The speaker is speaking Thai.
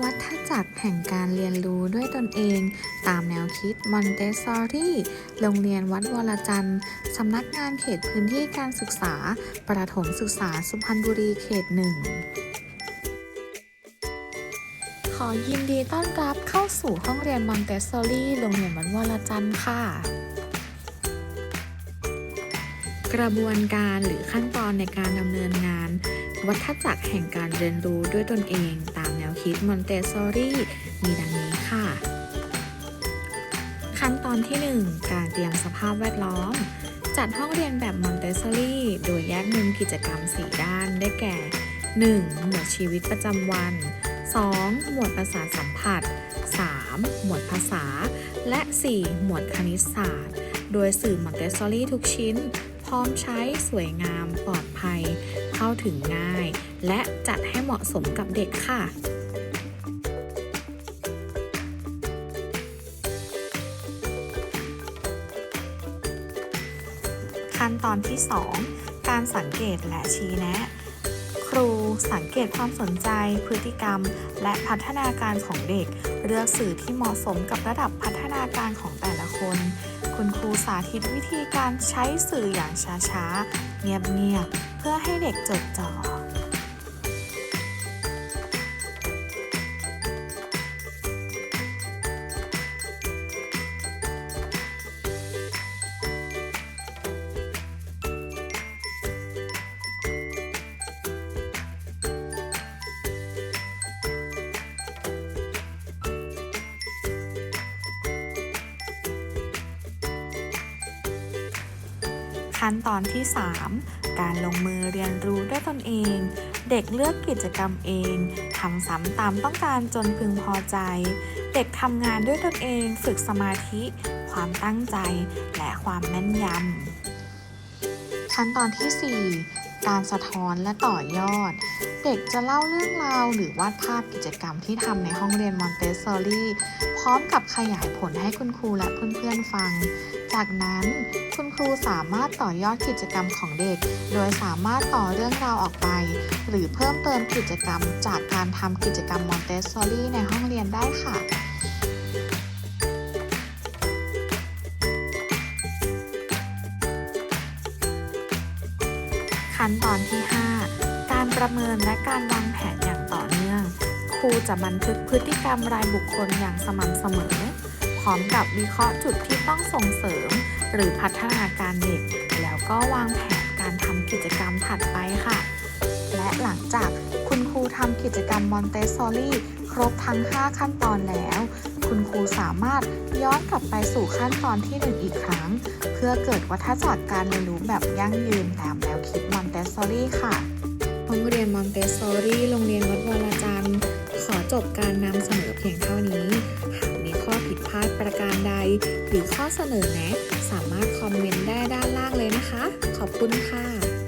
วัฏจักรแห่งการเรียนรู้ด้วยตนเอง ตามแนวคิดมอนเตสซอรี่ โรงเรียนวัดวรจันทร์สำนักงานเขตพื้นที่การศึกษา ประถมศึกษาสุพรรณบุรีเขตหนึ่งขอยินดีต้อนรับเข้าสู่ห้องเรียนมอนเตสซอรี่ โรงเรียนวัดวรจันทร์ค่ะ กระบวนการหรือขั้นตอนในการดำเนินงาน วัฏจักรแห่งการเรียนรู้ด้วยตนเองตาม คิดมอนเตสซอรี่มีดังนี้ค่ะ ขั้นตอนที่ 1 การเตรียมสภาพแวดล้อม จัดห้องเรียนแบบมอนเตสซอรี่โดยแยกมุมกิจกรรม 4 ด้านได้แก่ 1. หมวดชีวิตประจำวัน 2. หมวดประสาทสัมผัส 3. หมวดภาษา และ 4. หมวดคณิตศาสตร์ โดยสื่อมอนเตสซอรี่ทุกชิ้น พร้อมใช้สวยงามปลอดภัย เข้าถึงง่าย และจัดให้เหมาะสมกับเด็กค่ะ ขั้นตอนที่ 2 การสังเกตและชี้แนะ ครูสังเกตความสนใจ พฤติกรรม และพัฒนาการของเด็ก เลือกสื่อที่เหมาะสมกับระดับพัฒนาการของแต่ละคน คุณครูสาธิตวิธีการใช้สื่ออย่างช้าๆ เงียบๆ เพื่อให้เด็กจดจ่อ ขั้นตอนที่ 3 การลงมือเรียนรู้ด้วยตนเอง เด็กเลือกกิจกรรมเองทำซ้ำตามต้องการจนพึงพอใจ เด็กทำงานด้วยตนเอง ฝึกสมาธิ ความตั้งใจ และความแม่นยำขั้นตอนที่ 4 การสะท้อนและต่อยอด เด็กจะเล่าเรื่องราวหรือวาดภาพกิจกรรมที่ทำในห้องเรียนมอนเตสซอรี่พร้อมกับขยายผลให้คุณครูและเพื่อนๆฟัง จากนั้น คุณครูสามารถต่อยอดกิจกรรมของเด็ก โดยสามารถต่อเรื่องราวออกไป หรือเพิ่มเติมกิจกรรมจากการทำกิจกรรมมอนเตสซอรี่ในห้องเรียนได้ค่ะขั้นตอนที่ 5 การประเมินและการวางแผนอย่างต่อเนื่อง ครูจะบันทึกพฤติกรรมรายบุคคลอย่างสม่ำเสมอ พร้อมกับวิเคราะห์จุดที่ต้องส่งเสริม หรือพัฒนาการเด็ก แล้วก็วางแผนการทำกิจกรรมถัดไปค่ะ และหลังจากคุณครูทำกิจกรรมมอนเตสซอรี่ครบทั้ง 5 ขั้นตอนแล้ว คุณครูสามารถย้อนกลับไปสู่ขั้นตอนที่ 1 อีกครั้ง เพื่อเกิดวัฏจักรการเรียนรู้แบบยั่งยืนตามแนวคิดมอนเตสซอรี่ค่ะห้องเรียนมอนเตสซอรี่โรงเรียนวัดวรจันทร์ ขอจบการนำเสนอเพียงเท่านี้ หากมีข้อผิดพลาดประการใด หรือข้อเสนอแนะ สามารถคอมเมนต์ได้ด้านล่างเลยนะคะ ขอบคุณค่ะ